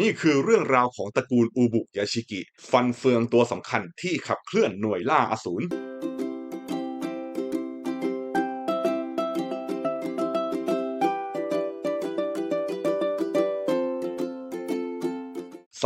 นี่คือเรื่องราวของตระกูลอูบุยาชิกิ ฟันเฟืองตัวสำคัญที่ขับเคลื่อนหน่วยล่าอสูร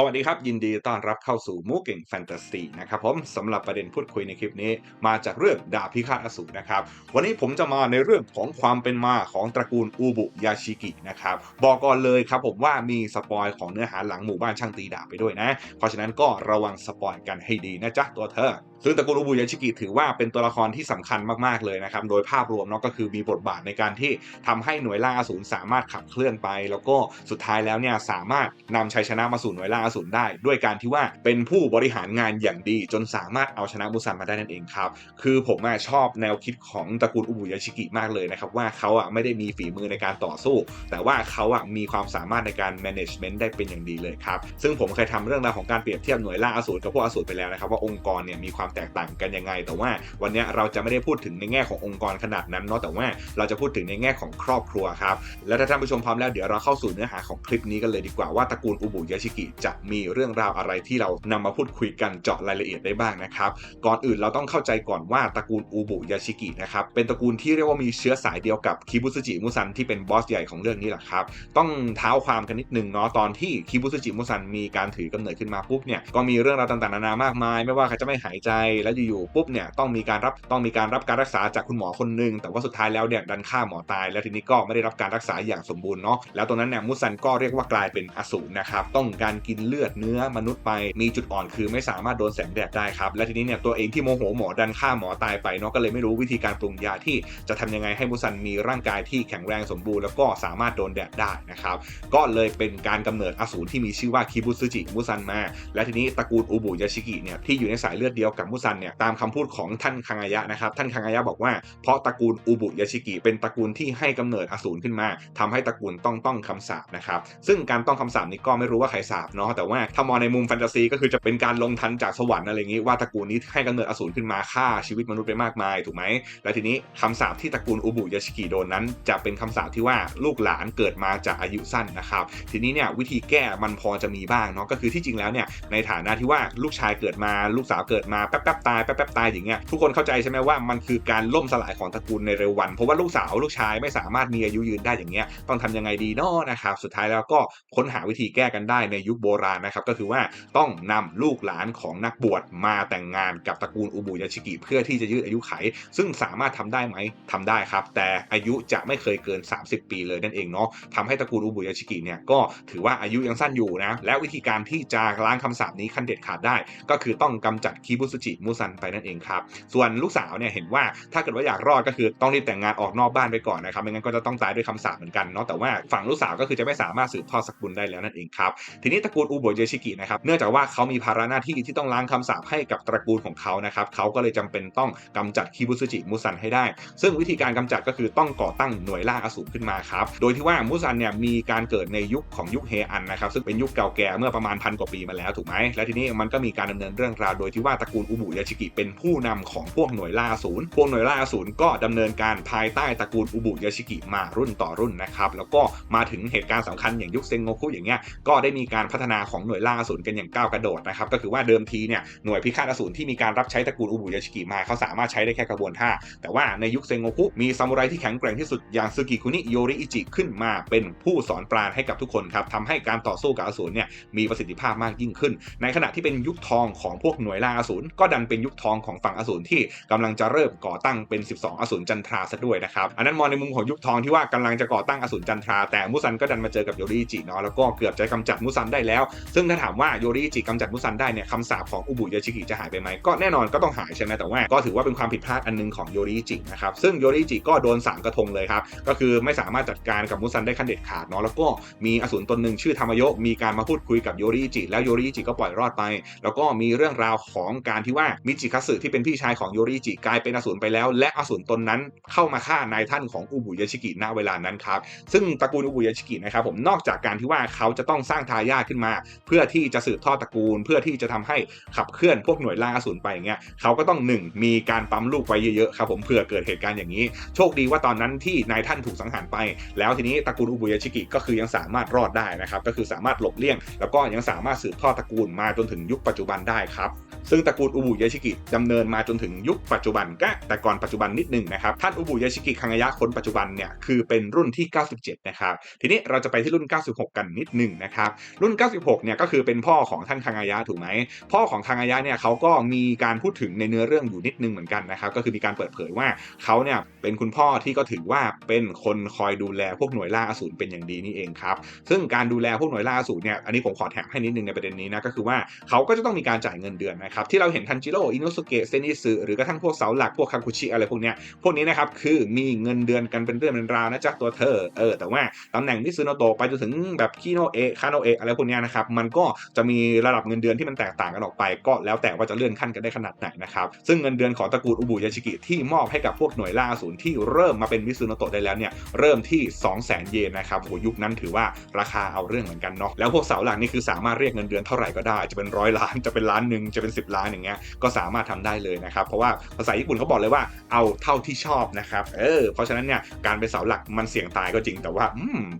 สวัสดีครับ ยินดีต้อนรับเข้าสู่มูเก่งแฟนตาซีนะครับผมสำหรับประเด็นพูดคุยในคลิปนี้ มาจากเรื่องดาบพิฆาตอสูรนะครับ วันนี้ผมจะมาในเรื่องของความเป็นมาของตระกูลอูบุยาชิกินะครับ บอกก่อนเลยครับผมว่ามีสปอยของเนื้อหาหลังหมู่บ้านช่างตีดาบไปด้วยนะ เพราะฉะนั้นก็ระวังสปอยกันให้ดีนะจ๊ะตัวเธอซึ่งตระกูลอุบุยาชิกิถือว่าเป็นตัวละครที่สำคัญมากๆเลยนะครับ โดยภาพรวมเนาะก็คือมีบทบาทในการที่ทำให้หน่วยล่าอสูรสามารถขับเคลื่อนไป แล้วก็สุดท้ายแล้วเนี่ยสามารถนำชัยชนะมาสู่หน่วยล่าอสูรได้ ด้วยการที่ว่าเป็นผู้บริหารงานอย่างดี จนสามารถเอาชนะมุซันมาได้นั่นเองครับ คือผมอชอบแนวคิดของตระกูลอุบุยาชิกิมากเลยนะครับว่าเขาอะไม่ได้มีฝีมือในการต่อสู้ แต่ว่าเขาอะมีความสามารถในการ management ได้เป็นอย่างดีเลยครับซึ่งผมเคยทำเรื่องราวของการเปรียบเทียบหน่วยล่าอสูรกับพวกอสูรไปแล้วนะครับว่าองค์กรเนี่ยมีความแตกต่างกันยังไง แต่ว่าวันนี้เราจะไม่ได้พูดถึงในแง่ขององค์กรขนาดนั้นเนาะแต่ว่าเราจะพูดถึงในแง่ของครอบครัวครับและถ้าท่านผู้ชมพร้อมแล้วเดี๋ยวเราเข้าสู่เนื้อหาของคลิปนี้กันเลยดีกว่าว่าตระกูลอุบุยาชิกิจะมีเรื่องราวอะไรที่เรานำมาพูดคุยกันเจาะรายละเอียดได้บ้างนะครับก่อนอื่นเราต้องเข้าใจก่อนว่าตระกูลอูบุยาชิกินะครับเป็นตระกูลที่เรียกว่ามีเชื้อสายเดียวกับคิบุสจิมุซันที่เป็นบอสใหญ่ของเรื่องนี้แหละครับต้องเท้าความกันนิดนึงเนาะตอนที่คิบุสจิมุซันมีการถือกำเนิดขึ้นมาปุ๊บเนี่ยก็มีเรื่องราวต่างๆนานามากมาย ไม่ว่าเขาจะไม่หายใจแล้วอยู่ๆปุ๊บเนี่ยต้องมีการรับต้องมีการรับการรักษาจากคุณหมอคนหนึงแต่ว่าสุดท้ายแล้วเนี่ยดันฆ่าหมอตาย แล้วทีนี้ก็ไม่ได้รับการรักษาอย่างสมบูรณ์เนาะแล้วตรงนั้นเนี่ยมุซันก็เรียกว่ากลายเป็นอสูรนะครับต้องการกินเลือดเนื้อมนุษย์ไปมีจุดอ่อนคือไม่สามารถโดนแสงแดดได้ครับและทีนี้เนี่ยตัวเองที่โมโหหมอดันฆ่าหมอตายไปเนาะก็เลยไม่รู้วิธีการปรุงยาที่จะทำยังไงให้มุซันมีร่างกายที่แข็งแรงสมบูรณ์แล้วก็สามารถโดนแดดได้นะครับก็เลยเป็นการกำเนิดอสูรที่มีชื่อว่าคิบุซึจิมุซันมา และทีนี้ตระกูลอุบุยาชิกิเนี่ยที่อยู่ในสายเลือดเดียวกับมุซันเนี่ยตามคำพูดของท่านคังอายะนะครับท่านคังอายะบอกว่าเพราะตระกูลอุบุยาชิกิเป็นตระกูลที่ให้กำเนิดอสูรขึ้นมาทำให้ตระกูลต้องต้องคำสาปนะครับซึ่งการต้องคำสาปนี้ก็ไม่รู้ว่าใครสาปเนาะแต่ว่าถ้ามองในมุมแฟนตาซีก็คือจะเป็นการลงทันจากสวรรค์อะไรอย่างนี้ว่าตระกูลนี้ให้กำเนิดอสูรขึ้นมาฆ่าชีวิตมนุษย์ไปมากมายถูกไหมและทีนี้คำสาปที่ตระกูลอุบุยาชิกิโดนนั้น จะเป็นคำสาปที่ว่าลูกหลานเกิดมาจากอายุสั้นนะครับทีนี้เนี่ยวิธีแก้มันพอจะมีบ้างเนาะก็คือที่จริงแล้วเนี่ยในฐานะที่ว่าลูกชายเกิดมาลูกสาวเกิดมาแป๊บๆตายแป๊บๆตายอย่างเงี้ยทุกคนเข้าใจใช่ไหมว่ามันคือการล่มสลายของตระกูลในเร็ววัน เพราะว่าลูกสาวลูกชายไม่สามารถมีอายุยืนได้อย่างเงี้ยต้องทำยังไงดีเนาะนะครับสุดท้ายแล้วก็ค้นหาวิธีแก้กันได้ในยุคโบราณนะครับก็คือว่าต้องนำลูกหลานของนักบวชมาแต่งงานกับตระกูลอุบุยาชิกิ เพื่อที่จะยืดอายุไข ซึ่งสามารถทำได้ไหมทำได้ครับ แต่อายุจะไม่เคยเกิน 30 ปีเลยนั่นเองเนาะทำให้ตระกูลอุบุยาชิกิเนี่ยก็ถือว่าอายุยังสั้นอยู่นะและวิธีการที่จะล้างคำสาปนี้ขั้นเด็ดขาดได้ ก็คือต้องกำจัดคิบุสุจิมุซันไปนั่นเองครับ ส่วนลูกสาวเนี่ยเห็นว่าถ้าเกิดว่าอยากรอดก็คือต้องรีบแต่งงานออกนอกบ้านไปก่อนนะครับไม่งั้นก็จะต้องตายด้วยคำสาปเหมือนกันเนาะแต่ว่าฝั่งลูกสาวก็คือจะไม่สามารถสืบทอดสกุลได้แล้วนั่นเองครับทีนี้ตระกูลอุบุยชิกินะครับเนื่องจากว่าเขามีภาระหน้าที่ที่ต้องล้างคำสาปให้กับตระกูลของเขานะครับเขาก็เลยจำเป็นต้องกำจัดคิบุสุจิมุซันให้ได้ ซึ่งวิธีการกำจัดก็คือต้องก่อตั้งหน่วยล่าอสูรขึ้นมาครับโดยที่ว่ามุซันเนี่ยมีการเกิดในยุคของยุคเฮอันนะครับซึ่งเป็นยุคเก่าแก่เมื่อประมาณพันกว่าปีมาแล้วถูกไหมและทีนี้มันก็มีการดำเนินเรื่องราวโดยที่ว่าตระกูลอุบุยาชิกิเป็นผู้นำของพวกหน่วยล่าอสูรพวกหน่วยล่าอสูรก็ดำเนินการภายใต้ตระกูลอุบุยาชิกิมารุ่นต่อรุ่นนะครับแล้วก็มาถึงเหตุการณ์สำคัญอย่างยุคเซงโงคุอย่างเงี้ยก็ได้มีการพัฒนาของหน่วยล่าอสูรกันอย่างก้าวกระโดดนะครับก็คือว่าเดิมทีเนี่ยหน่วยพิฆาตอสูรที่มีการรับใช้ตระกูลอุบุยาชิกิมาเขาสามารถใช้ได้แค่กระบวนท่าแต่ว่าในยุคเซงโงคุมีซามูไรที่แข็งแกร่งที่สุดอย่างซึกิคุนิโยริอิจิขึ้นมาเป็นผู้สอนปราณให้กับทุกคนครับทำให้การต่อสู้กับอสูรเนี่ยมีประสิทธิภาพมากยิ่งขึ้น ในขณะที่เป็นยุคทองของพวกหน่วยล่าอสูรก็ดันเป็นยุคทองของฝั่งอสูรที่กำลังจะเริ่มก่อตั้งเป็น 12 อสูรจันทราซะด้วยนะครับอันนั้นมองในมุมของยุคทองที่ว่ากำลังจะก่อตั้งอสูรจันทราแต่มุซันก็ดันมาเจอกับโยริจิเนาะแล้วก็เกือบจะกำจัดมุซันได้แล้ว ซึ่งถ้าถามว่าโยริจิกำจัดมุซันได้เนี่ยคำสาปของอุบุยาชิกิจะหายไปไหมก็แน่นอนก็ต้องหายใช่ไหมแต่ว่าก็ถือว่าเป็นความผิดพลาดอันนึงของโยริจินะครับซึ่งโยริจิก็โดนสามกระทงเลยครับก็คือไม่สามารถจัดการกับมุซันได้ขั้นเด็ดขาดเนาะแล้วก็มีอสูรตนหนึ่งชื่อธรรมโยมีการมาพูดคุยกับโยริจิแล้วโยริจิก็ปล่อยรอดไป แล้วก็มีเรื่องราวของการที่ว่ามิจิคัสึที่เป็นพี่ชายของโยริจิกลายเป็นอสูรไปแล้ว และอสูรตนนั้นเข้ามาฆ่านายท่านของอุบุยชิกิณเวลานั้นครับซึ่งตระกูลอุบุยชิกินะครับผมนอกจากการที่ว่าเขาจะต้องสร้างทายาทขึ้นมา เพื่อที่จะสืบทอดตระกูล เพื่อที่จะทำให้ขับเคลื่อนพวกหน่วยล่าอสูรไปอย่างเงี้ยเขาก็ต้องหนึ่งมีการปั๊มลูกไว้เยอะๆครับผมเผื่อเกิดเหตุการณ์อย่างนี้ โชคดีว่าตอนนั้นที่นายท่านถูกสังหารไป แล้วทีนี้ตระกูลอุบุยชิกิก็คือยังสามารถรอดได้นะครับก็คือสามารถหลบเลี่ยง แล้วก็ยังสามารถสืบทอดตระกูลมาจนถึงยุคปัจจุบันได้ครับซึ่งตระกูลอุบุยาชิกิดำเนินมาจนถึงยุคปัจจุบันก็แต่ก่อนปัจจุบันนิดหนึงนะครับท่านอุบุยาชิกิคังายะคนปัจจุบันเนี่ยคือเป็นรุ่นที่ 97 นะครับ ทีนี้เราจะไปที่รุ่น 96 กันนิดหนึ่งนะครับรุ่น 96 เนี่ยก็คือเป็นพ่อของท่านคังายะถูกไหมพ่อของคังายะเนี่ยเขาก็มีการพูดถึงในเนื้อเรื่องอยู่นิดนึงเหมือนกันนะครับก็คือมีการเปิดเผยว่าเขาเนี่ยเป็นคุณพ่อที่ก็ถือว่าเป็นคนคอยดูแลพวกหน่วยล่าอสูรเป็นอย่างดีนี่เองครับซึ่งการดูแลพวกหน่วยล่าอสูรเนี่ยอันนี้ผมขอแถมให้นิดนึงในประเด็นนี้นะก็คือว่าเขาก็จะต้องมีการจ่ายเงินเดือนนะครับที่เราเห็นทันจิโร่อินุสุเกะเซนิสึหรือกระทั่งพวกเสาหลักพวกคาคุชิอะไรพวกเนี้ยพวกนี้นะครับคือมีเงินเดือนกันเป็นเรื่องเป็นราวนะจ๊ะตัวเธอเออแต่ว่าตำแหน่งมิซึโนโตะไปจนถึงแบบคิโนเอะคาโนเอะอะไรพวกเนี้ยนะครับมันก็จะมีระดับเงินเดือนที่มันแตกต่างกันออกไป ก็แล้วแต่ว่าจะเลื่อนขั้นกันได้ขนาดไหนนะครับซึ่งเงินเดือนของตระกูลอุบุยาชิกิที่มอบให้กับพวกหน่วยล่าอสูรที่เริ่มมาเป็นมิซึโนโตะได้แล้วเนี่ยเริ่มที่ 2 0 0 0 0 0 เยนนะครับโหยุคนั้นถือว่าราคาเอาเรื่องเหมือนกันเนาะแล้วพวกเสาหลักนี่คือสามารถเรียกเงินเดือนเท่าไหร่ก็ได้จะเป็นร้อยล้านจะเป็นล้านหนึ่งจะเป็น 10 ล้านอย่างเงี้ยก็สามารถทำได้เลยนะครับ เพราะว่าภาษาญี่ปุ่นเขาบอกเลยว่าเอาเท่าที่ชอบนะครับ เออ เพราะฉะนั้นเนี่ยการเป็นเสาหลักมันเสี่ยงตายก็จริง แต่ว่า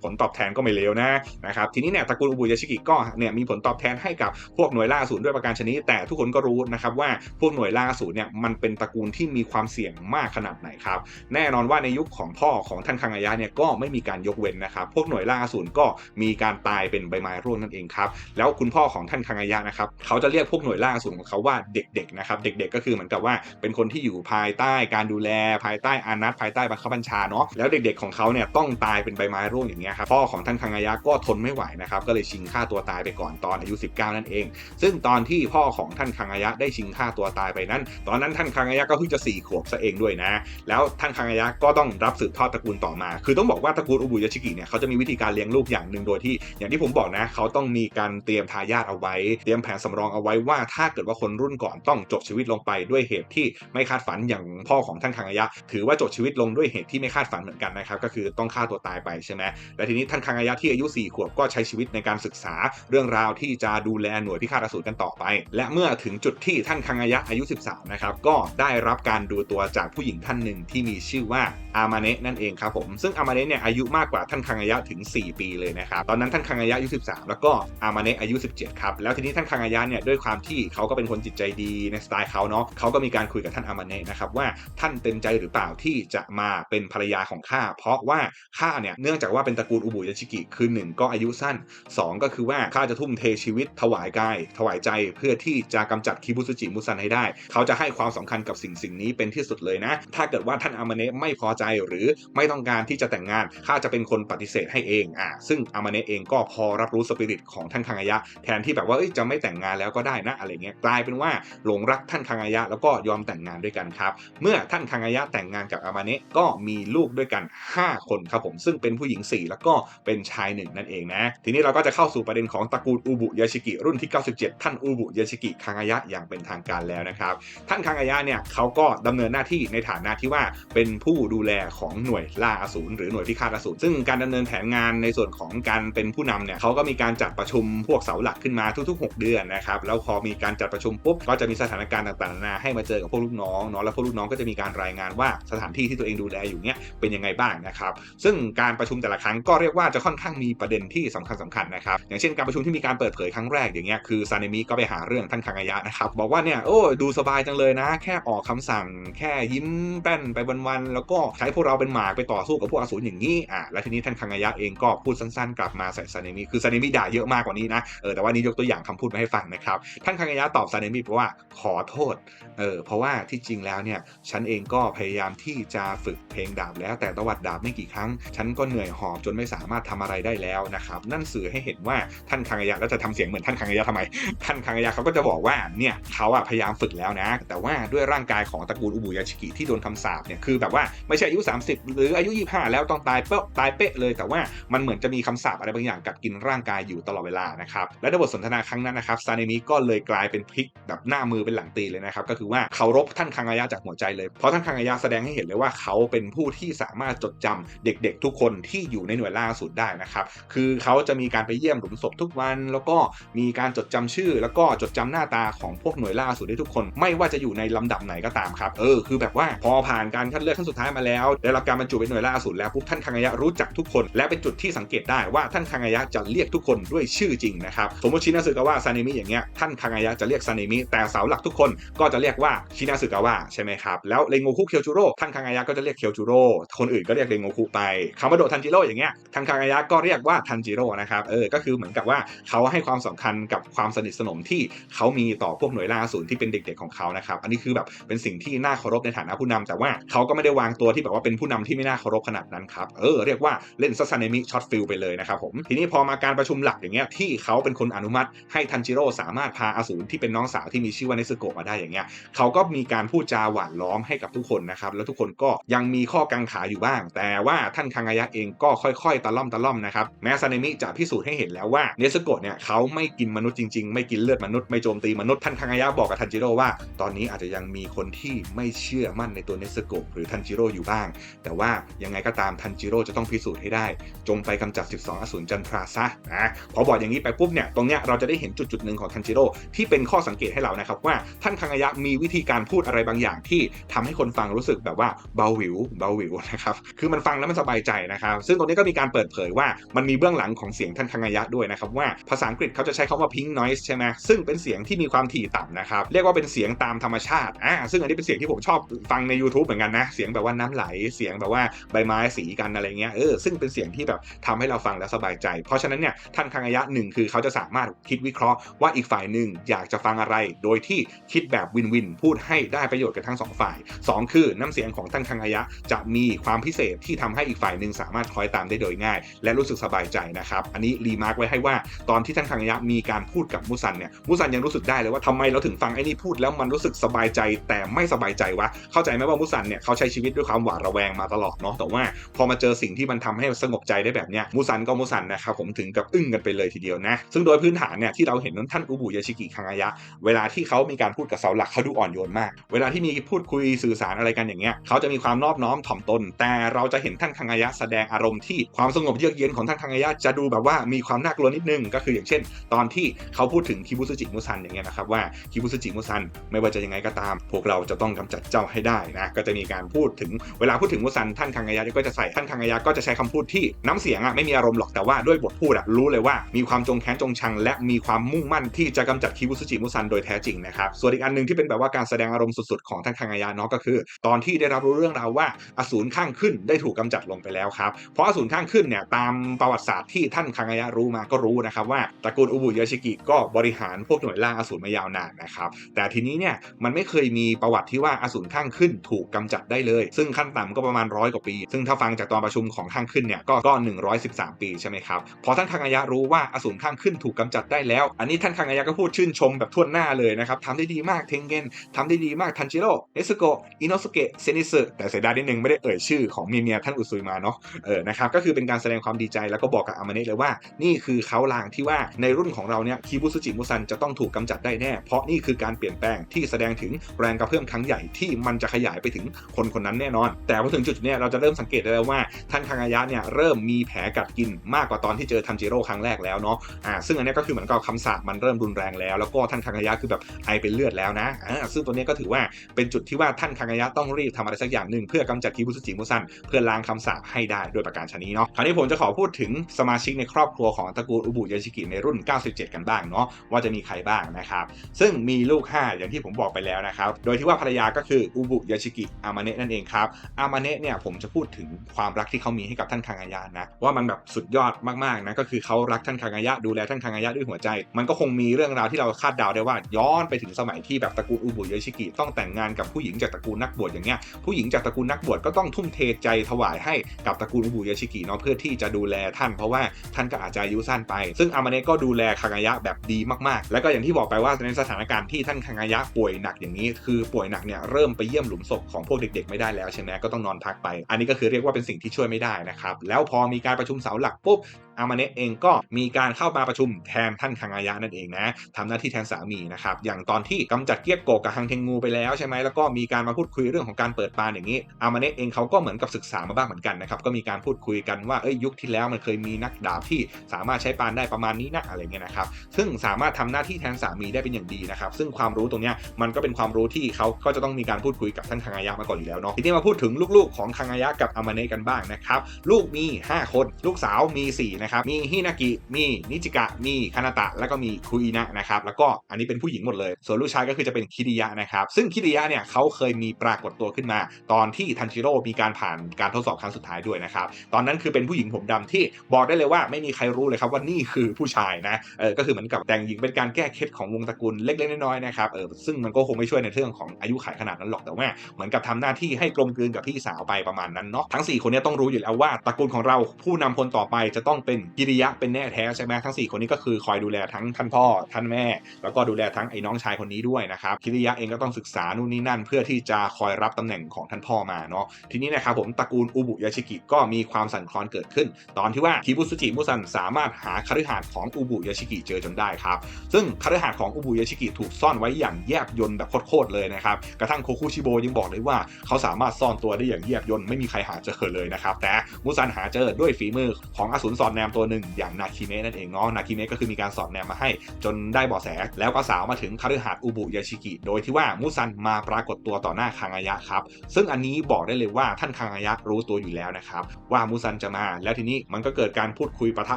ผลตอบแทนก็ไม่เลวนะนะครับ ทีนี้เนี่ยตระกูลอุบุยาชิกิก็เนี่ยมีผลตอบแทนให้กับพวกหน่วยล่าสูรด้วยประการชนิด แต่ทุกคนก็รู้นะครับว่าพวกหน่วยล่าสูรเนี่ยมันเป็นตระกูลที่มีความเสี่ยงมากขนาดไหนครับ แน่นอนว่าในยุคของพ่อของท่านคังอายะเนี่ยก็ไม่มีการยกเว้นนะครับ พวกหน่วยล่าสูรก็มีการตายเป็นใบไม้ร่วงนั่นเองครับ แล้วคุณพ่อของท่านคังอายะนะครับ เขาจะเรียกพวกหน่วยล่าสูรของเขาว่าเด็กๆนะครับ เด็ก ๆ ก็คือเหมือนกับว่าเป็นคนที่อยู่ภายใต้การดูแลภายใต้อานัตภายใต้บังคับบัญชาเนาะแล้วเด็ก ๆ ของเขาเนี่ยต้องตายเป็นใบไม้ร่วงอย่างเงี้ยครับพ่อของท่านคังอายะก็ทนไม่ไหวนะครับก็เลยชิงฆ่าตัวตายไปก่อนตอนอายุ 19 นั่นเอง ซึ่งตอนที่พ่อของท่านคังอายะได้ชิงฆ่าตัวตายไปนั้น ตอนนั้นท่านคังอายะก็เพิ่งจะ4ขวบซะเองด้วยนะ แล้วท่านคังอายะก็ต้องรับสืบทอดตระกูลต่อมา คือต้องบอกว่าตระกูลอุบุยาชิกิเนี่ยเขาจะมีวิธีการเลี้ยงลูกอย่างหนึ่งโดยที่ อย่างที่ผมบอกนะเขาต้องมีการเตรียมทายาทเอาไว้ เตรียมแผนสำรองเอาไว้ว่าถ้าเกิดว่าคนรุ่นก่อนต้องจบชีวิตลงไปด้วยเหตุที่ไม่คาดฝันอย่างพ่อของท่านคังอายะ ถือว่าจบชีวิตลงด้วยเหตุที่ไม่คาดฝันเหมือนกันนะครับก็คือต้องฆ่าตัวตายไปใช่ไหมและทีนี้ท่านคังอายะที่อายุ 4 ขวบก็ใช้ชีวิตในการศึกษาเรื่องราวที่จะดูแลหน่วยพิฆาตอสูรกันต่อไป และเมื่อถึงจุดที่ท่านคังอายะอายุ 13 นะครับก็ได้รับการดูตัวจากผู้หญิงท่านหนึ่งที่มีชื่อว่าอามาเนะนั่นเองครับผมซึ่งอามาเนะเนี่ยอายุมากกว่าท่านคังอายะถึง 4 ปีเลยนะครับตอนนั้นท่านคังอายะอายุ 13 แล้วก็อามาเนะอายุ 17 ครับแล้วทีนี้ท่านคังอายะเนี่ยด้วยความที่เขาก็เป็นคนจิตใจดีในสไตล์เขาเนาะเขาก็มีการคุยกับท่านอามาเนะนะครับว่าท่านเต็มใจหรือเปล่าที่จะมาเป็นภรรยาของข้าเพราะว่าข้าเนี่ยเนื่องจากว่าเป็นตระกูลอุบุยชิกิคือหนึ่งก็อายุสั้น 2 ก็คือว่าข้าจะทุ่มเทชีวิตถวายกาย ถวายใจเพื่อที่จะกำจัดคิบุสุจิมุซันให้ได้ เขาจะให้ความสำคัญกับสิ่งสิ่งนี้เป็นที่สุดเลยนะ ถ้าเกิดว่าท่านอามาเนะไม่พอใจหรือไม่ต้องการที่จะแต่งงานข้าจะเป็นคนปฏิเสธให้เองอ่าซึ่งอามาเนะเองก็พอรับรู้สปิริตของท่านคังอายะ แทนที่แบบว่าจะไม่แต่งงานแล้วก็ได้นะอะไรเงี้ยกลายเป็นว่าหลงรักท่านคังอายะแล้วก็ยอมแต่งงานด้วยกันครับ เมื่อท่านคังอายะแต่งงานกับอามาเนะก็มีลูกด้วยกัน 5 คนครับผมซึ่งเป็นผู้หญิง 4 แล้วก็เป็นชายหนึ่งนั่นเองนะ ทีนี้เราก็จะเข้าสู่ประเด็นของตระกูลอุบุยาชิกิรุ่นที่ 97 ท่านอุบุยาชิกิคังอายะอย่างเป็นทางการแล้วนะครับ ท่านคังอายะเนี่ยเขาก็ดำเนินหน้าที่ในฐานะที่ว่าเป็นผู้ดูแลของหน่วยล่าอสูรหรือหน่วยพิฆาตอสูรซึ่งการดำเนินแผนงานในส่วนของการเป็นผู้นำเนี่ยเขาก็มีการจัดประชุมพวกเสาหลักขึ้นมาทุกๆ 6 เดือนนะครับแล้วพอมีการจัดประชุมปุ๊บก็จะมีสถานการณ์ต่างๆนานาให้มาเจอกับพวกลูกน้องเนาะแล้วพวกลูกน้องก็จะมีการรายงานว่าสถานที่ที่ตัวเองดูแลอยู่เนี่ยเป็นยังไงบ้างนะครับ ซึ่งการประชุมแต่ละครั้งก็เรียกว่าจะค่อนข้างมีประเด็นที่สำคัญสำคัญนะครับ อย่างเช่นการประชุมที่มีการเปิดเผยครั้งแรกอย่างเงี้ยคือซาเนมิก็ไปหาเรื่องท่านคังอายะนะครับบอกว่าเนี่ยโอ้ดูสบายจังเลยนะ แค่ออกคำสั่ง แค่ยิ้มแป้นไปวันๆแล้วก็ใช้พวกเราเป็นหมากไปต่อสู้กับพวกอสูรอย่างนี้อะแล้วทีนี้ท่านคังอายะเองก็พูดสั้นๆ กลับมาใส่ซาเนมิคือซาเนมิด่าเยอะมากกว่านี้นะเออแต่ว่านี้ยกตัวอย่างคำพูดมาให้ฟังนะครับท่านคังอายะตอบซาเนมิว่าขอโทษเออเพราะว่าที่จริงแล้วเนี่ยฉันเองก็พยายามที่จะฝึกเพลงดาบแล้วแต่ตวัดดาบไม่กี่ครั้ง ฉันก็เหนื่อยหอบจนไม่สามารถทำอะไรได้แล้วนะครับนั่นสื่อให้เห็นว่าท่านคังอยะแล้วจะทำเสียงเหมือนท่านคังอยะทำไม ท่านคังอยะเขาก็จะบอกว่าเนี่ยเขาอะพยายามฝึกแล้วนะ แต่ว่าด้วยร่างกายของตระกูลอุบุยาชิกิที่โดนคำสาปเนี่ยคือแบบว่าไม่ใช่อายุ 30 หรืออายุ 25 แล้วต้องตายเป๊ะตายเป๊ะเลยแต่ว่ามันเหมือนจะมีคำสาปอะไรบางอย่างกัดกินร่างกายอยู่ตลอดเวลานะครับและในบทสนทนาครั้งนั้นนะครับซาเนมิก็เลยกลายเป็นพลิกแบบหน้าน้ามือเป็นหลังตีเลยนะครับก็คือว่าเคารพท่านคังอายะจากหัวใจเลยเพราะท่านคังอายะแสดงให้เห็นเลยว่าเขาเป็นผู้ที่สามารถจดจำเด็กๆ ทุกคนที่อยู่ในหน่วยล่าสุดได้นะครับคือเขาจะมีการไปเยี่ยมหลุมศพทุกวัน แล้วก็มีการจดจำชื่อ แล้วก็จดจำหน้าตาของพวกหน่วยล่าสุดได้ทุกคน ไม่ว่าจะอยู่ในลำดับไหนก็ตามครับเออคือแบบว่าพอผ่านการคัดเลือกขั้นสุดท้ายมาแล้วได้รับการบรรจุเป็นหน่วยล่าสุดแล้วปุ๊บท่านคังอายะรู้จักทุกคน และเป็นจุดที่สังเกตได้ว่าท่านคังอายะจะเรียกทุกคนด้วยชื่อจริงนะครับสมมติชินาสึกาวะซานิมิอย่างเงี้ยท่านคังอายะจะเรียกซานิมิแต่เสาหลักทุกคนก็จะเรียกว่าชินาสึกาวะใช่ไหมครับแล้วเรงโงคุเคียวจูโร่ท่านคังอายะก็จะเรียกเคียวจูโร่คนอื่นก็เรียกเรงโงคุไปคามาโดทันจิโร่อย่างเงี้ยท่านคังอายะก็เรียกว่าทันจิโร่นะครับเออก็คือเหมือนกับว่าเขาให้ความสำคัญกับความสนิทสนมที่เขามีต่อพวกหน่วยล่าศูนย์ที่เป็นเด็กๆของเขานะครับอันนี้คือแบบเป็นสิ่งที่น่าเคารพในฐานะผู้นำแต่ว่าเขาก็ไม่ได้วางตัวที่แบบว่าเป็นผู้นำที่ไม่น่าเคารพขนาดนั้นครับเออเรียกว่าเล่นซัซาเนมิช็อตฟิลไปเลยนะครับผมทีนี้พอมาการประชุมหลักอย่างเงี้ยที่เขาเป็นคนอนุมัติให้ทันจิโร่สามารถพาอสูรที่เป็นน้องสาวที่มีชื่อว่าเนซึโกะมาได้อย่างเงี้ยเขาก็มีการพูดจาหวานล้อมให้กับทุกคนนะครับ แล้วทุกคนก็ยังมีข้อกังขาอยู่บ้าง แต่ว่าท่านคังอายะเองก็ค่อยๆ ตะล่อมตะล่อมนะครับ แม้ซาเนมิจะพิสูจน์ให้เห็นแล้วว่าเนซึโกะเนี่ยเขาไม่กินมนุษย์จริงๆ ไม่กินเลือดมนุษย์ไม่โจมตีมนุษย์ท่านคังอายะบอกกับทันจิโร่ว่า ตอนนี้อาจจะยังมีคนที่ไม่เชื่อมั่นในตัวเนซึโกะหรือทันจิโร่อยู่บ้าง แต่ว่ายังไงก็ตามทันจิโร่จะต้องพิสูจน์ให้ได้ จงไปกำจัด 12 อสูรจันทราซะนะพอบอกอย่างนี้ไปปุ๊บเนี่ยตรงเนี้ยเราจะได้เห็นจุดจุดหนึ่งของทันจิโร่ที่เป็นข้อสังเกตให้เรานะครับว่าท่านคังอายะมีวิธีการพูดอะไรบางอย่างที่ทำให้คนฟังรู้สึกแบบว่าเบาหวิวเบาหวิวนะครับคือมันฟังแล้วมันสบายใจนะครับ ซึ่งตรงนี้ก็มีการเปิดเผยว่ามันมีเบื้องหลังของเสียงท่านคังอายะด้วยนะครับว่าภาษาอังกฤษเขาจะใช้คำว่า pink noise ใช่ไหมซึ่งเป็นเสียงที่มีความถี่ต่ำนะครับเรียกว่าเป็นเสียงตามธรรมชาติอ่าซึ่งอันนี้เป็นเสียงที่ผมชอบฟังใน YouTube เหมือนกันนะเสียงแบบว่าน้ำไหลเสียงแบบว่าใบไม้สีกันอะไรเงี้ยเออซึ่งเป็นเสียงที่แบบทำให้เราฟังแล้วสบายใจ เพราะฉะนั้นเนี่ยท่านคังอายะหนึ่งคือเขาจะสามารถคิดวิเคราะห์ว่าอีกฝ่ายหนึ่งอยากจะฟังอะไรโดยที่คิดแบบวินวิน พูดให้ได้ประโยชน์กับทั้งสองฝ่ายสองคือน้ำเสียงของท่านคังอายะ จะมีความพิเศษที่ทำให้อีกฝ่ายหนึ่งสามารถคล้อยตามได้โดยง่าย และรู้สึกสบายใจนะครับ อันนี้รีมาร์กไว้ให้ว่าตอนที่ท่านคังอายะมีการพูดกับมุซันเนี่ยมุซันยังรู้สึกได้เลยว่าทำไมเราถึงฟังไอ้นี่พูดแล้วมันรู้สึกสบายใจแต่ไม่สบายใจวะเข้าใจไหมว่ามุซันเนี่ยเขาใช้ชีวิตด้วยความหวาดระแวงมาตลอดเนาะแต่ว่าพอมาเจอสิ่งที่มันทำให้สงบใจได้แบบเนี้ยมุซันก็มุซันนะครับผมถึงกับอึ้งกันไปเลยทีเดียวนะซึ่งโดยพื้นฐานเนี่ยที่เราเห็นนั้นท่านอุบุยาชิกิคังอายะ เวลาที่เขามีการพูดกับเสาหลักเขาดูอ่อนโยนมาก เวลาที่มีพูดคุยสื่อสารอะไรกันอย่างเงี้ยเขาจะมีความนอบน้อมถ่อมตน แต่เราจะเห็นท่านคังอายะแสดงอารมณ์ที่ความสงบเยือกเย็นของท่านคังอายะจะดูแบบว่ามีความน่ากลัวนิดนึง ก็คืออย่างเช่น ตอนที่เขาพูดถึงคิบุสจิมุซันอย่างเงี้ยนะครับว่าคิบุสจิมุซันไม่ว่าจะยังไงก็ตาม พวกเราจะต้องกำจัดเจ้าให้ได้นะก็จะมีการพูดถึงเวลาพูดถึงมุซันท่านคังอายะก็จะใส่ท่านคังอายะก็จะใช้คำพูดที่น้ำเสียงอะไม่มีอารมณ์หรอกแต่ว่าด้วยบทพูดอะรู้เลยว่ามีความจงแค้นจงชัง และมีความมุ่งมั่นที่จะกำจัดคิบุสจิมุซันโดยแท้จริงนะครับ ส่วนอีกอันหนึงที่เป็นแบบว่าการแสดงอารมณ์สุดๆของท่านคังอายะเนาะก็คือ ตอนที่ได้รับรู้เรื่องราวว่าอสูรข้างขึ้นได้ถูกกำจัดลงไปแล้วครับ เพราะอสูรข้างขึ้นเนี่ยตามประวัติศาสตร์ที่ท่านคังอายะรู้มาก็รู้นะครับว่าตระกูลอุบุยาชิกิก็บริหารพวกหน่วยล่าอสูรมายาวนานนะครับแต่ทีนี้เนี่ยมันไม่เคยมีประวัติที่ว่าอสูรข้างขึ้นถูกกำจัดได้เลย ซึ่งขั้นต่ำก็ประมาณร้อยกว่าปี ซึ่งถ้าฟังจากตอนประชุมของข้างขึ้นเนี่ยก็ก็ 113 ปีใช่ไหมครับพอท่านคังอายะรู้ว่าอสูรข้างขึ้นถูกกำจัดได้แล้ว อันนี้ท่านคังอายะก็พูดชื่นชมแบบทั่วหน้าเลยนะครับทำได้ดีมากเทงเกนทำได้ดีมากทันจิโร่เนสโกอินโนสเกะเซนิสึแต่เสียดายนิดนึงไม่ได้เอ่ยชื่อของเมียเมียท่านอุซุยมาเนาะเออนะครับก็คือเป็นการแสดงความดีใจแล้วก็บอกกับอามาเนะเลยว่า นี่คือเขาลางที่ว่าในรุ่นของเราเนี่ยคิบุสุจิมุซันจะต้องถูกกำจัดได้แน่ เพราะนี่คือการเปลี่ยนแปลงที่แสดงถึงแรงกระเพื่อมครั้งใหญ่ที่มันจะขยายไปถึงคนคนนั้นแน่นอน แต่พอถึงจุดนี้เราจะเริ่มสังเกตได้แล้วว่าท่านคังอายะเนี่ยเริ่มมีแผลกัดกินมากกว่าตอนที่เจอทันจิโร่ครั้งแรกแล้วเนาะอ่าซึ่งอันนี้ก็คือเหมือนกับคำสาปมันเริ่มรุนแรงแล้ว แล้วก็ท่านคังอายะคือแบบไอเป็นเลือดแล้วนะซึ่งตัวนี้ก็ถือว่าเป็นจุดที่ว่าท่านคังยะต้องรีบทำอะไรสักอย่างหนึ่งเพื่อกำจัดคิบุสจิมุซันเพื่อล้างคำสาปให้ได้ด้วยประการชนี้เนาะคราวนี้ผมจะขอพูดถึงสมาชิกในครอบครัวของตระกูลอุบุยาชิกิในรุ่น 97 กันบ้างเนาะว่าจะมีใครบ้างนะครับซึ่งมีลูก 5 อย่างที่ผมบอกไปแล้วนะครับโดยที่ว่าภรรยาก็คืออุบุยาชิกิอามาเนะนั่นเองครับอามาเนะเนี่ยผมจะพูดถึงความรักที่เขามีให้กับท่านคังอายะนะว่ามันแบบสุดยอดมากๆนะก็คือเขารักท่านคังอายะดูแลท่านคังอายะด้วยหัวใจ มันก็คงมีเรื่องราวที่เราคาดเดาได้ว่าย้อนไปถึงสมัยที่แบบตระกูลอุบุยชิกิต้องแต่งงานกับผู้หญิงจากตระกูลนักบวชอย่างเงี้ยผู้หญิงจากตระกูลนักบวชก็ต้องทุ่มเทใจถวายให้กับตระกูลอุบุยชิกิเนาะเพื่อที่จะดูแลท่านเพราะว่าท่านก็อาจจะอายุสั้นไป ซึ่งอามาเนะก็ดูแลคังายะแบบดีมากๆ แล้วก็อย่างที่บอกไปว่าในสถานการณ์ที่ท่านคังายะป่วยหนักอย่างนี้ คือป่วยหนักเนี่ยเริ่มไปเยี่ยมหลุมศพของพวกเด็กๆไม่ได้แล้วใช่ไหมก็ต้องนอนพักไป อันนี้ก็คือเรียกว่าเป็นสิ่งที่ช่วยไม่ได้นะครับแล้วพอมีการประชุมเสาหลักปุ๊บอามาเนะเองก็มีการเข้ามาประชุมแทนท่านคังอายะนั่นเองนะทำหน้าที่แทนสามีนะครับอย่างตอนที่กำจัดเกียกโกกับฮังเทงงูไปแล้วใช่ไหมแล้วก็มีการมาพูดคุยเรื่องของการเปิดปานอย่างนี้อามาเนะเองเขาก็เหมือนกับศึกษามาบ้างเหมือนกันนะครับก็มีการพูดคุยกันว่าเอ้ยยุคที่แล้วมันเคยมีนักดาบที่สามารถใช้ปานได้ประมาณนี้นะอะไรเงี้ยนะครับซึ่งสามารถทำหน้าที่แทนสามีได้เป็นอย่างดีนะครับซึ่งความรู้ตรงเนี้ยมันก็เป็นความรู้ที่เขาก็จะต้องมีการพูดคุยกับท่านคังอายะมาก่อนอยู่แล้วเนาะทีนี้มาพูดถึงลูกๆของคังอายะกับอามาเนะกันบ้างนะครับลูกมี 5 คน ลูกสาวมี4นะครับมีฮินากิมีนิจิกะมีคานาตะแล้วก็มีคุอินะนะครับแล้วก็อันนี้เป็นผู้หญิงหมดเลย ส่วนลูกชายก็คือจะเป็นคิริยะนะครับ ซึ่งคิริยะเนี่ยเขาเคยมีปรากฏตัวขึ้นมา ตอนที่ทันจิโร่มีการผ่านการทดสอบครั้งสุดท้ายด้วยนะครับ ตอนนั้นคือเป็นผู้หญิงผมดำที่บอกได้เลยว่าไม่มีใครรู้เลยครับว่านี่คือผู้ชายนะ เออ ก็คือเหมือนกับแต่งหญิงเป็นการแก้เคล็ดของวงตระกูลเล็กๆน้อยๆนะครับ เออ ซึ่งมันก็คงไม่ช่วยในเรื่องของอายุขัยขนาดนั้นหรอก แต่ว่าเหมือนกับทำหน้าที่ให้กลมกลืนกับพี่สาวไปประมาณนั้นเนาะ ทั้ง 4 คนเนี้ต้องรู้อยู่แล้วว่าตระกูลของเราผู้นำคนต่อไปจะต้องเป็นกิริยะเป็นแน่แท้ใช่ไหมทั้ง 4 คนนี้ก็คือคอยดูแลทั้งท่านพ่อท่านแม่ แล้วก็ดูแลทั้งไอ้น้องชายคนนี้ด้วยนะครับคิริยะเองก็ต้องศึกษานู่นนี่นั่น เพื่อที่จะคอยรับตำแหน่งของท่านพ่อมาเนาะทีนี้นะครับผมตระกูลอุบุยาชิกิก็มีความสั่นคลอนเกิดขึ้น ตอนที่ว่าคิบุสุจิมุซันสามารถหาคฤหาสน์ของอุบุยาชิกิเจอจนได้ครับซึ่งคฤหาสน์ของอุบุยาชิกิถูกซ่อนไว้อย่างแยบยลแบบโคตรเลยนะครับกระทั่งโคคุชิโบยังบอกเลยว่าเขาสามารถซ่อนตัวได้อย่างแยบยลไม่มีใครหาเจอเลยนะครับแต่มุซันหาเจอด้วยฝีมือของอสูรสอดแนมตัวหนึ่งอย่างนาคิเมะนั่นเองเนาะนาคิเมะก็คือมีการสอดแนมมาให้จนได้บาะแสแล้วก็สาวมาถึงคฤหาสน์อุบุยาชิกิ โดยที่ว่ามุซันมาปรากฏตัวต่อหน้าคังอายะครับ ซึ่งอันนี้บอกได้เลยว่าท่านคังอายะรู้ตัวอยู่แล้วนะครับ ว่ามุซันจะมา แล้วทีนี้มันก็เกิดการพูดคุยปะทะ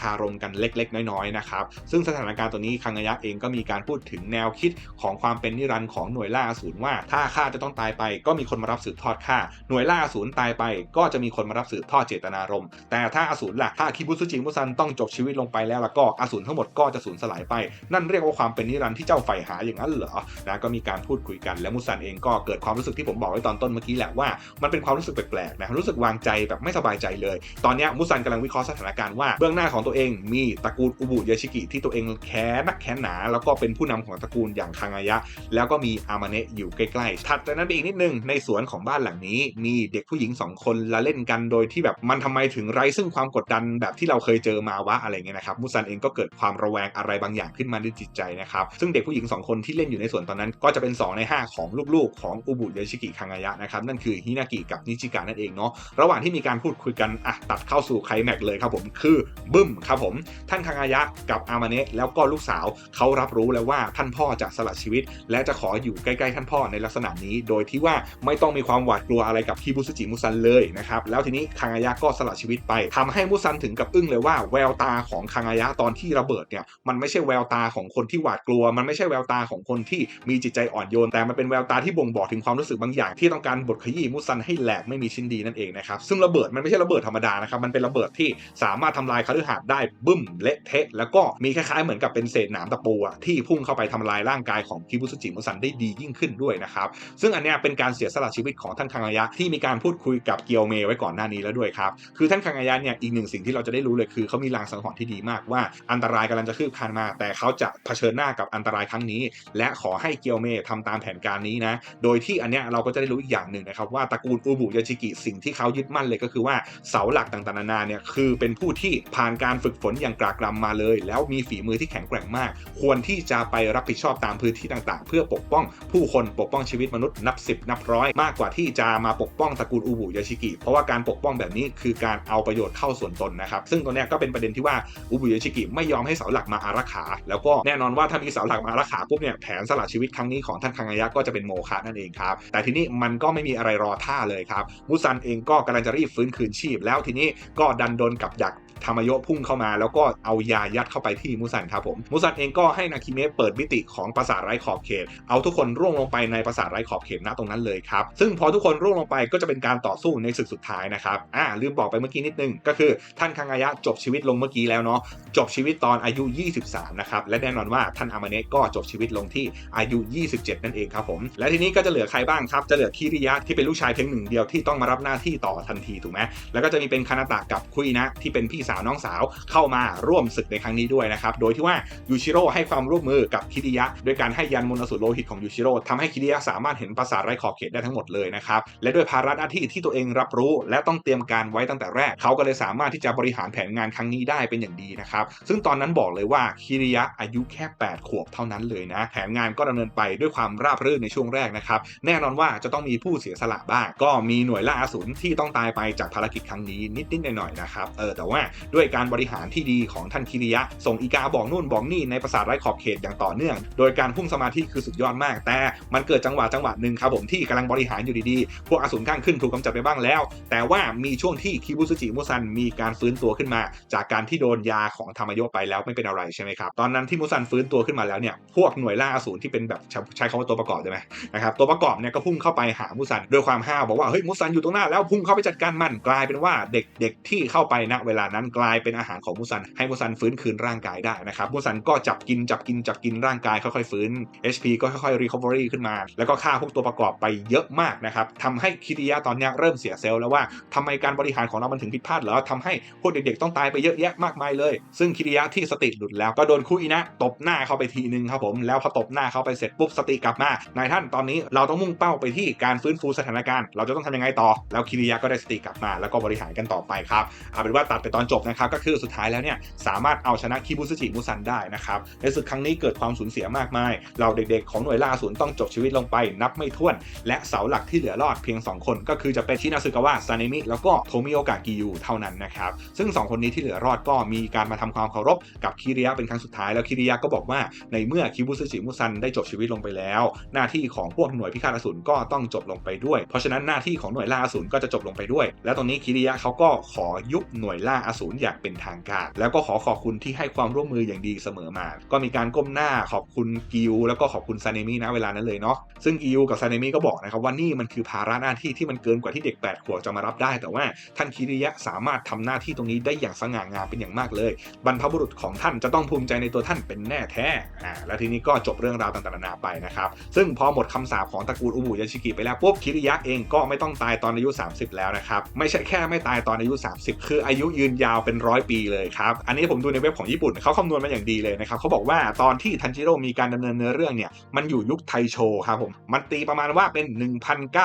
คารมกันเล็ก ๆ น้อยๆนะครับ ซึ่งสถานการณ์ตัวนี้คังอายะเองก็มีการพูดถึงแนวคิดของความเป็นนิรันดร์ของหน่วยล่าอสูรว่า ถ้าข้าจะต้องตายไป ก็มีคนมารับสืบทอดข้าหน่วยล่าอสูรตายไป ก็จะมีคนมารับสืบทอดเจตนารมณ์แต่ถ้าอสูรล่ะถ้าคิบุสุจิมุซันต้องจบชีวิตลงไปแล้วแล้วก็อสูรทั้งหมดก็จะสูญสลายไป นั่นเรียกว่าความเป็นนิรันดร์ที่เจ้าใฝ่หาอย่างนั้นเหรอนะก็มีการพูดคุยกันและมุซันเองก็เกิดความรู้สึกที่ผมบอกไว้ตอนต้นเมื่อกี้แหละว่ามันเป็นความรู้สึกแปลกๆนะรู้สึกวางใจแบบไม่สบายใจเลย ตอนนี้มุซันกำลังวิเคราะห์สถานการณ์ว่าเบื้องหน้าของตัวเองมีตระกูลอุบุยาชิกิที่ตัวเองแค้นนักแค้นหนา แล้วก็เป็นผู้นำของตระกูลอย่างคังอายะ แล้วก็มีอามาเนะอยู่ใกล้ๆถัดจากนั้นไปอีกนิดนึงในสวนของบ้านหลังนี้ มีเด็กผู้หญิงสองคนละเล่นกันโดยที่แบบมันทำไมถึงไร้ซึ่งความกดดันแบบที่เราเคยเจอมาวะอะไรเงี้ยนะครับมุซันเองก็เกิดความระแวงอะไรบางอย่างขึ้นมาในจิตใจนะครับซึ่งเด็กผู้หญิงคนที่เล่นอยู่ในสวนตอนนั้น ก็จะเป็น 2 ใน 5 ของลูกๆ ของอุบุยชิกิคังอายะนะครับนั่นคือฮินากิกับนิจิกะนั่นเองเนาะระหว่างที่มีการพูดคุยกันอะตัดเข้าสู่ไคลแม็กซ์เลยครับผมคือบึ้มครับผม ท่านคังอายะกับอามาเนะแล้วก็ลูกสาวเขารับรู้แล้วว่าท่านพ่อจะสละชีวิต และจะขออยู่ใกล้ๆท่านพ่อในลักษณะนี้ โดยที่ว่าไม่ต้องมีความหวาดกลัวอะไรกับฮิบุสจิมุซันเลยนะครับแล้วทีนี้คังอายะก็สละชีวิตไปทำให้มุซันถึงกับอึ้งเลยว่าแววตาของคังอายะตอนที่ระเบิดเนี่ยมันไม่ใช่แววตาของคนที่หวาดกลัวมันไม่ใช่แววตาของคนที่มีจิตใจอ่อนโยน แต่มันเป็นแววตาที่บ่งบอกถึงความรู้สึกบางอย่าง ที่ต้องการบดขยี้มุซันให้แหลกไม่มีชิ้นดีนั่นเองนะครับซึ่งระเบิดมันไม่ใช่ระเบิดธรรมดานะครับมันเป็นระเบิดที่สามารถทำลายคฤหาสน์ได้บึ้มเละเทะแล้วก็มีคล้ายๆเหมือนกับเป็นเศษหนามตะปูที่พุ่งเข้าไปทำลายร่างกายของคิบุสจิมุซันได้ดียิ่งขึ้นด้วยนะครับซึ่งอันเนี้ยเป็นการเสียสละชีวิตของท่านคังอายะที่มีการพูดคุยกับเกียวเมไว้ก่อนหน้านี้แล้วด้วยครับคือท่านคังอายะเนี่ยอีกหนึ่งสิ่งที่เราจะได้รู้เลยคือเขามีลางสังหรณ์ที่ดีมากว่าอันตรายกำลังจะคืบคานมา แต่เขาจะเผชิญหน้ากับอันตรายครั้งนี้และขอให้เกียวเมทำตามแผนการนี้นะ โดยที่อันเนี้ยเราก็จะได้รู้อีกอย่างหนึ่งนะครับว่าตระกูลอูบุยาชิกิสิ่งที่เขายึดมั่นเลยก็คือว่าเสาหลักต่างๆนานาเนี่ยคือเป็นผู้ที่ผ่านการฝึกฝนอย่างกรากรำมาเลย แล้วมีฝีมือที่แข็งแกร่งมาก ควรที่จะไปรับผิดชอบตามพื้นที่ต่างๆ เพื่อปกป้องผู้คนปกป้องชีวิตมนุษย์นับสิบนับร้อยมากกว่าที่จะมาปกป้องตระกูลอูบุยาชิกิเพราะว่าการปกป้องแบบนี้คือการเอาประโยชน์เข้าส่วนตนนะครับซึ่งตรงนี้ก็เป็นประเด็นที่ว่าอูบุยาชิกิไม่ยอมให้เสาหลักมาอารักขา แล้วก็แน่นอนว่าถ้ามีเสาหลักมาอารักขาปุ๊บเนี่ยแผนสละชีวิตครั้งนี้ของท่านคังอายะก็จะเป็นโมฆะนั่นเองครับ แต่ทีนี้มันก็ไม่มีอะไรรอท่าเลยครับ มุซันเองก็กำลังจะรีบฟื้นคืนชีพ แล้วทีนี้ก็ดันโดนกับยัก ธรรมโยพุ่งเข้ามา แล้วก็เอายายัดเข้าไปที่มุซันครับผมมุซันเองก็ให้นาคิเมะเปิดมิติของปราสาทไร้ขอบเขต เอาทุกคนร่วงลงไปในปราสาทไร้ขอบเขตณตรงนั้นเลยครับซึ่งพอทุกคนร่วงลงไปก็จะเป็นการต่อสู้ในศึกสุดท้ายนะครับอ่าลืมบอกไปเมื่อกี้นิดนึงก็คือท่านคังอายะจบชีวิตลงเมื่อกี้แล้วเนาะจบชีวิตตอนอายุ 23 นะครับและแน่นอนว่าท่านอามาเนะก็จบชีวิตลงที่อายุ 27 นั่นเองครับผมและทีนี้ก็จะเหลือใครบ้างครับจะเหลือคิริยะที่เป็นลูกชายเพียงหนึ่งเดียวที่ต้องมารับหน้าที่ต่อทันทีถูกไหมแล้วก็จะมีเป็นคานาตะกับคุยนะที่เป็นพี่สาวน้องสาวเข้ามาร่วมศึกในครั้งนี้ด้วยนะครับ โดยที่ว่ายูชิโร่ให้ความร่วมมือกับคิริยะโดยการให้ยันมนสูรโลหิตของยูชิโร่ทำให้คิริยะสามารถเห็นปราสาไร้ขอบเขตได้ทั้งหมดเลยนะครับ และด้วยภาระหน้าที่ที่ตัวเองรับรู้ และต้องเตรียมการไว้ตั้งแต่แรก เขาก็เลยสามารถที่จะบริหารแผนงานครั้งนี้ได้เป็นอย่างดีนะครับ ซึ่งตอนนั้นบอกเลยว่าคิริยะอายุแค่ 8 ขวบเท่านั้นเลยนะ แผนงานก็ดำเนินไปด้วยความราบรื่นในช่วงแรกนะครับ แน่นอนว่าจะต้องมีผู้เสียสละบ้าง ก็มีหน่วยล่าอสูรที่ต้องตายไปจากภารกิจครั้งนี้นิดๆหน่อยๆนะครับ เออ แต่ว่าด้วยการบริหารที่ดีของท่านคิริยะ ส่งอีกาบอกนู่นบอกนี่ในปราสาทไร้ขอบเขตอย่างต่อเนื่อง โดยการพุ่งสมาธิคือสุดยอดมาก แต่มันเกิดจังหวะจังหวะหนึ่งครับผมที่กำลังบริหารอยู่ดีๆ พวกอสูรข้างขึ้นถูกกำจัดไปบ้างแล้ว แต่ว่ามีช่วงที่คิบุซุจิมุซันมีการฟื้นตัวขึ้นมา จากการที่โดนยาของธรรมโยไปแล้วไม่เป็นอะไรใช่ไหมครับ ตอนนั้นที่มุซันฟื้นตัวขึ้นมาแล้วเนี่ย พวกหน่วยล่าอสูรที่เป็นแบบใช้ใช้คำว่าตัวประกอบได้ไหมนะครับตัวประกอบเนี่ยก็พุ่งเข้าไปหามุซันด้วยความห้าวบอกว่าเฮ้ยมุซันอยู่ตรงหน้าแล้วพุ่งเข้าไปจัดการมันกลายเป็นว่าเด็กๆที่เข้าไปณเวลานั้นกลายเป็นอาหารของมุซัน ให้มุซันฟื้นคืนร่างกายได้นะครับมุซันก็จับกินจับกินจับกินร่างกายค่อยๆฟื้น HP ก็ค่อยๆ recovery ขึ้นมา แล้วก็ฆ่าพวกตัวประกอบไปเยอะมากนะครับทำให้คิริยะตอนนี้เริ่มเสียเซลล์แล้วว่าทำไมการบริหารของเรามันถึงผิดพลาดเหรอทำให้พวกเด็กๆต้องตายไปเยอะแยะมากมายเลย ซึ่งคิริยะที่สติหลุดแล้วก็โดนคุอินะตบหน้าเข้าไปทีนึงครับผมแล้วพอตบหน้าเข้าไปเสร็จปุ๊บสติกลับมานายท่านตอนนี้เราต้องมุ่งเป้าไปที่การฟื้นฟูสถานการณ์ เราจะต้องทำยังไงต่อ แล้วคิริยะก็ได้สติกลับมา แล้วก็บริหารกันต่อไปครับเอาเป็นว่าตัดไปตอนจบนะครับก็คือสุดท้ายแล้วเนี่ยสามารถเอาชนะคิบุซุจิมุซันได้นะครับในศึกครั้งนี้เกิดความสูญเสียมากมายเราเด็กๆ ของหน่วยล่าอสูรต้องจบชีวิตลงไปนับไม่ถ้วน และเสาหลักที่เหลือรอดเพียง 2 คนก็คือจะเป็นชินาซึกาวะซาเนมิแล้วก็โทมิโอกะกิยูเท่านั้นนะครับซึ่ง 2 คนนี้ที่เหลือรอดก็มีการมาทำความเคารพกับคิริยะเป็นครั้งสุดท้ายแล้วคิริยะก็บอกว่าในเมื่อคิบุซึจิมุซันได้จบชีวิตลงไปแล้ว หน้าที่ของพวกหน่วยพิฆาตอสูรก็ต้องจบลงไปด้วย เพราะฉะนั้นหน้าที่ของหน่วยล่าอสูรก็จะจบลงไปด้วย แล้วตรงนี้คิริยะเขาก็ขอยุบหน่วยล่าอสูรอย่างเป็นทางการ แล้วก็ขอขอบคุณที่ให้ความร่วมมืออย่างดีเสมอมา ก็มีการก้มหน้าขอบคุณกิวแล้วก็ขอบคุณซาเนมินะเวลานั้นเลยเนาะซึ่งกิวกับซาเนมิก็บอกนะครับว่านี่มันคือภาระหน้าที่ที่มันเกินกว่าที่เด็ก8ขวบจะมารับได้ แต่ว่าท่านคิริยะสามารถทำหน้าที่ตรงนี้ได้อย่างสง่างามเป็นอย่างมากเลย บรรพบุรุษของท่านจะต้องภูมิใจในตัวท่านเป็นแน่แท้อ่าแล้วทีนี้ก็จบเรื่องราวต่างๆนานาไปนะครับซึ่งพอหมดคำสาปของตระกูลอุบุยาชิกิไปแล้วปุ๊บคิริยะเองก็ไม่ต้องตายตอนอายุ 30 แล้วนะครับไม่ใช่แค่ไม่ตายตอนอายุ 30 คืออายุยืนยาวเป็นร้อยปีเลยครับ อันนี้ผมดูในเว็บของญี่ปุ่นเขาคำนวณมาอย่างดีเลยนะครับเขาบอกว่าตอนที่ทันจิโร่มีการดำเนินเนื้อเรื่องเนี่ยมันอยู่ยุคไทโชครับผมมันตีประมาณว่าเป็น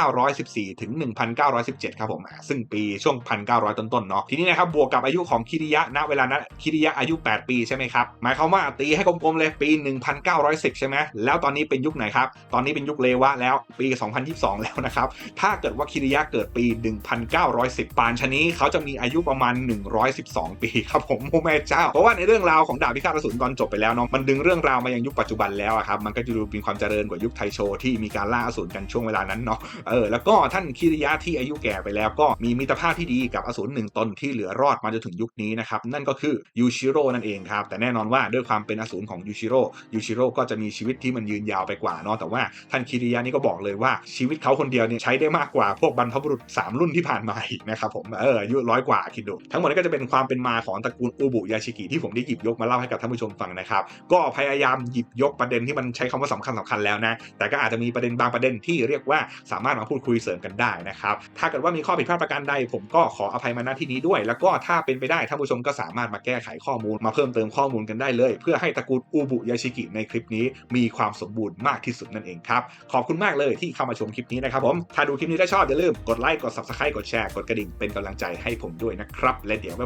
1914 ถึง 1917 ครับผมซึ่งปีช่วง 1900 ต้นๆเนาะทีนี้นะครับบวกกับอายุของคิริยะณเวลานั้นคิริยะอายุ 8 ปีใช่ไหมครับหมายความว่าตีให้กลมๆเลยปี 1910 ใช่ไหมแล้วตอนนี้เป็นยุคไหนครับตอนนี้เป็นยุคเลวะแล้วปี 2022 แล้วนะครับถ้าเกิดว่าคิริยะเกิดปี 1910 ปานชนี้เขาจะมีอายุประมาณ12 ปีครับผมโอ้แม่เจ้า เพราะว่าในเรื่องราวของดาบพิฆาตอสูรตอนจบไปแล้วเนาะมันดึงเรื่องราวมายังยุคปัจจุบันแล้วอะครับมันก็จะดูมีความเจริญกว่ายุคไทโชที่มีการล่าอสูรกันช่วงเวลานั้นเนาะเออแล้วก็ท่านคิริยะที่อายุแก่ไปแล้วก็มีมิตรภาพที่ดีกับอสูรหนึ่งตนที่เหลือรอดมาจนถึงยุคนี้นะครับนั่นก็คือยูชิโร่นั่นเองครับแต่แน่นอนว่าด้วยความเป็นอสูรของยูชิโร่ยูชิโร่ก็จะมีชีวิตที่มันยืนยาวไปกว่าเนาะแต่ว่าท่านคิริยะนี่ก็บอกเลยว่าชีวิตเขาคนเดียวเนี่ยใช้ได้มากกว่าพวกบรรพบุรุษ3รุ่นที่ผ่านมาอีกนะครับผมเอออายุร้อยกว่าคิดดูทั้งหมดนี้ก็จะเป็นความเป็นมาของตระกูลอูบุยาชิกิที่ผมได้หยิบยกมาเล่าให้กับท่านผู้ชมฟังนะครับ ก็พยายามหยิบยกประเด็นที่มันใช้คำว่าสำคัญสำคัญแล้วนะ แต่ก็อาจจะมีประเด็นบางประเด็นที่เรียกว่าสามารถมาพูดคุยเสริมกันได้นะครับ ถ้าเกิดว่ามีข้อผิดพลาดประการใด ผมก็ขออภัยมาณที่นี้ด้วย แล้วก็ถ้าเป็นไปได้ท่านผู้ชมก็สามารถมาแก้ไขข้อมูลมาเพิ่มเติมข้อมูลกันได้เลย เพื่อให้ตระกูลอูบุยาชิกิในคลิปนี้ มีความสมบูรณ์มากที่สุดนั่นเองครับขอบคุณมากเลยที่เข้ามาชมคลิปนี้นะครับผมถ้าดูคลิปนี้ได้ชอบอย่าลืมกดไลค์กด subscribe กดแชร์กดกระดิ่งเป็นกำลังใจให้ผมด้วยนะครับและเดี๋ยวไว้